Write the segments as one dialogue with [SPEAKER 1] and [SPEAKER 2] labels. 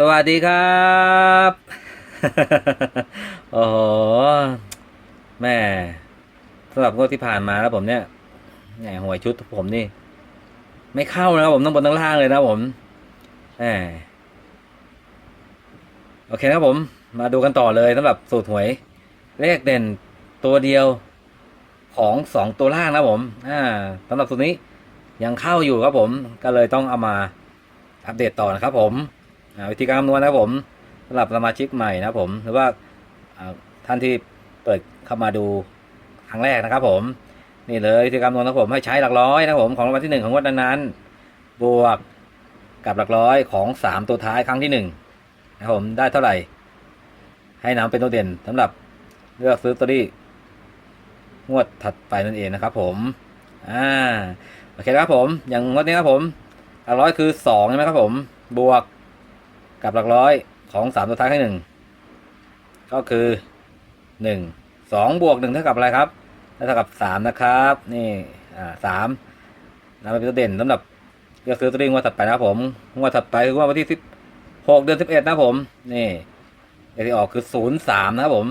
[SPEAKER 1] สวัสดีครับโอ้โหแม่สำหรับงวดที่ผ่านมาแล้วผมเนี่ยแหมหวยชุดผมนี่ ไม่เข้านะครับผมต้องบนทั้งล่างเลยนะผมแหมโอเคครับผม มาดูกันต่อเลยสำหรับสูตรหวย เลขเด่นตัวเดียวของสองตัวล่างนะผม อ่าสำหรับสูตรนี้ยังเข้าอยู่ครับผม ก็เลยต้องเอามาอัปเดตต่อนะครับผม วิธีการคำนวณนะผมสำหรับสมาชิกใหม่นะผมหรือว่าท่านที่เปิดเข้ามาดูครั้งแรกนะครับ ผมนี่เลยวิธีการคำนวณนะผมให้ใช้หลักร้อยนะผมของรางวัลที่หนึ่งของงวดนั้นๆบวกกับหลักร้อยของสามตัวท้ายครั้งที่หนึ่งนะครับผมได้เท่าไหร่ ให้นำเป็นตัวเด่นสำหรับเลือกซื้อตัวที่งวดถัดไปนั่นเองนะครับ ผมอ่าโอเคนะครับผมอย่างงวดนี้ครับผมหลักร้อยคือสองใช่ไหมครับผมบวก กับหลักร้อยของสามตัวท้ายให้หนึ่งก็คือหนึ่งสองบวกหนึ่งเท่ากับอะไรครับเท่ากับสามนะครับ นี่อ่าสามนำไปเป็นตัวเด่นสำหรับเลือกซื้อตัวนี้งวดถัดไปนะครับผมงวดถัดไปคืองวดวันที่สิบหกเดือนสิบเอ็ดนะผมนี่เลขที่ออกคือศูนย์สามนะครับผม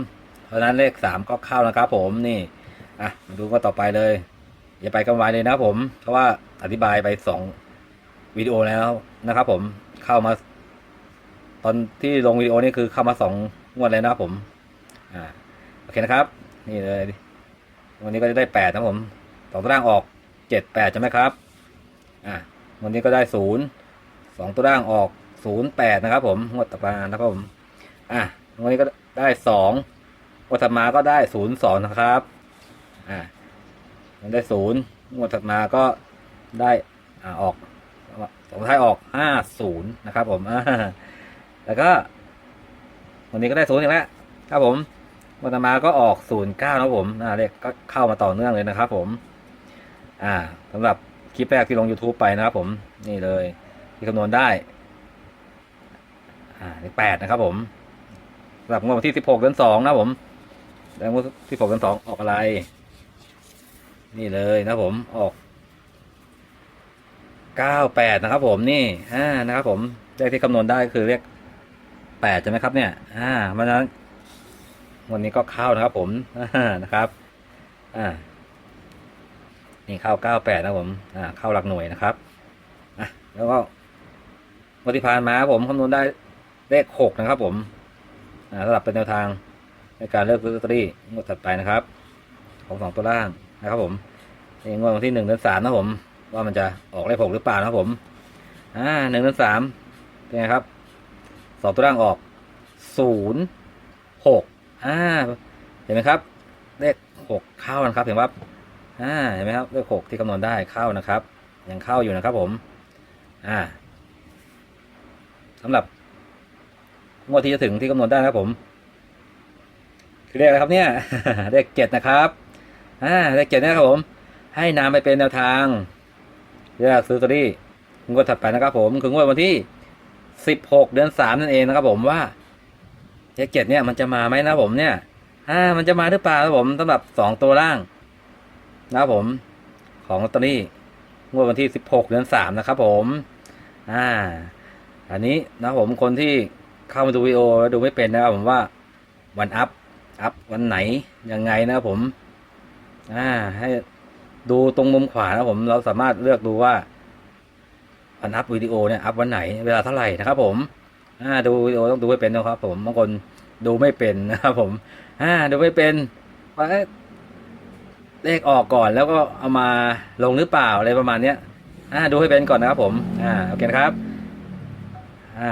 [SPEAKER 1] เพราะนั้นเลขสามก็เข้านะครับผมนี่อะมาดูกันต่อไปเลย อย่าไปกันไวเลยนะครับผม เพราะว่าอธิบายไปสองวิดีโอแล้วนะครับผมเข้ามา ตอนที่ลงวิดีโอนี่คือเข้ามาสองงวดเลยนะครับผม อ่าโอเคนะครับ นี่เลย วันนี้ก็จะได้แปดนะผมสองตัวล่างออกเจ็ดแปดใช่ไหมครับ อ่าวันนี้ก็ได้ศูนย์สองตัวล่างออกศูนย์แปดนะครับ ผมงวดต่อมานะครับผม อ่าวันนี้ก็ได้สองงวดถัดมาก็ได้ศูนย์สองนะครับ อ่ามันได้ศูนย์งวดถัดมาก็ได้อ่าออกสองท้ายออกห้าศูนย์นะครับผมอ่า แล้วก็วันนี้ก็ได้ศูนย์อีกแล้วครับผมวันต่อมาก็ออกศูนย์เก้านะผมอ่าเลขก็เข้ามาต่อเนื่องเลยนะครับ ผม อ่าสำหรับคลิปแรกที่ลง YouTube ไปนะครับ ผมนี่เลย ที่คำนวณได้ อ่าเลขแปดนะครับ ผมสำหรับงวดที่สิบหกเดือนสองนะผมแล้วงวดที่สิบหกเดือนสองออกอะไร นี่เลยนะผมออกเก้าแปดนะครับ ผมนี่อ่านะครับ ผมเลขที่คำนวณได้คือเลข แปดใช่ไหมครับเนี่ย อ่าเพราะฉะนั้นวันนี้ก็เข้านะครับ ผมนะครับ อ่า นี่เข้าเก้าแปดนะผม อ่า เข้าหลักหน่วยนะครับ อะ แล้วก็วันที่ผ่านมาผมคำนวณได้เลขหกนะครับ ผม อ่าสำหรับเป็นแนวทางในการเลือกซื้อลอตเตอรี่งวดถัดไปนะครับ ของสองตัวล่างนะครับ ผมนี่งวดวันที่หนึ่งเดือนสามนะผม ว่ามันจะออกเลขหกหรือเปล่านะครับผม อ่าหนึ่งเดือนสามเป็นไงครับ สองตัวล่างออกศูนย์หกอ่าเห็นไหมครับ เลขหกเข้านะครับเห็นว่าอ่าเห็นไหมครับเลขหกที่คำนวณได้เข้านะครับ ยังเข้าอยู่นะครับผมอ่าสำหรับงวดที่จะถึงที่คำนวณได้นะครับผม คือเลขอะไรครับเนี่ยเลขเจ็ดนะครับอ่าเลขเจ็ดนะครับผม ให้นำไปเป็นแนวทางเลือกซื้อลอตเตอรี่งวดถัดไปนะครับผมคืองวดวันที่ สิบหกเดือนสามนั่นเองนะครับผมว่าเลขเจ็ดเนี่ยมันจะมาไหมนะผมเนี่ย อ่า มันจะมาหรือเปล่าครับผมสำหรับสองตัวล่าง นะครับผม ของลอตเตอรี่งวดวันที่สิบหกเดือนสามนะครับผม อ่า อันนี้นะครับผมคนที่เข้ามาดูวิดีโอแล้วดูไม่เป็นนะครับผมว่าวันอัพ อัพวันไหนยังไงนะครับผม อ่า ให้ดูตรงมุมขวานะครับผมเราสามารถเลือกดูว่า วันอัพวิดีโอเนี่ยอัพวันไหนเวลาเท่าไหร่นะครับผมอ่าดูวิดีโอต้องดูให้เป็นนะครับ ผมบางคนดูไม่เป็นนะครับผมอ่าดูไม่เป็นว่าเลขออกก่อนแล้วก็เอามาลงหรือเปล่าอะไรประมาณเนี้ยอ่าดูให้เป็นก่อนนะครับผมอ่าโอเคนะครับอ่า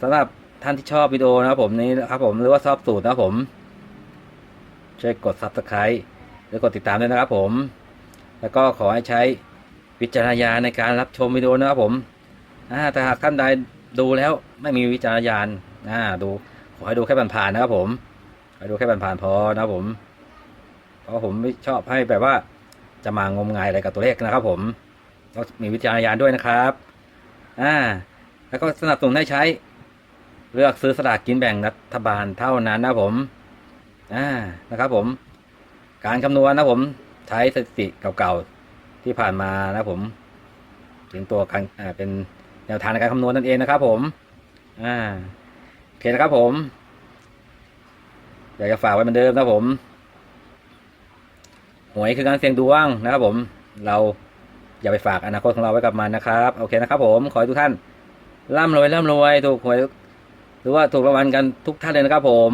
[SPEAKER 1] สำหรับท่านที่ชอบวิดีโอนะครับผมนี้นะครับผมหรือว่าชอบสูตรนะครับผมช่วยกด subscribe หรือกดติดตามด้วยนะครับผม แล้วก็ขอให้ใช้ วิจารณญาณในการรับชมวิดีโอนะครับผมแต่หากท่านใดดูแล้วไม่มีวิจารณญาณดูขอให้ดูแค่ผ่านๆนะครับผมขอให้ดูแค่ผ่านๆพอนะครับผมเพราะผมไม่ชอบให้แบบว่าจะมางมงายอะไรกับตัวเลขนะครับ ผมต้องมีวิจารณญาณด้วยนะครับอ่าแล้วก็สนับสนุนให้ใช้ เลือกซื้อสลากกินแบ่งรัฐบาลเท่านั้นนะครับผมอ่านะครับผม การคำนวณนะครับผม ใช้สถิติเก่าๆ ที่ผ่านมานะผมเป็นตัวการเป็นแนวทางในการคำนวณนั่นเองนะครับ ผมอ่าโอเคนะครับผม อยากจะฝากไว้เหมือนเดิมนะผมหวยคือการเสี่ยงดวงนะครับ ผม เราอย่าไปฝากอนาคตของเราไว้กับมันนะครับโอเคนะครับ ผมขอให้ทุกท่านร่ำรวยร่ำรวยถูกหวยหรือว่าถูกรางวัลกันทุกท่านเลยนะครับ ผม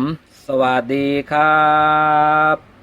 [SPEAKER 1] สวัสดีครับ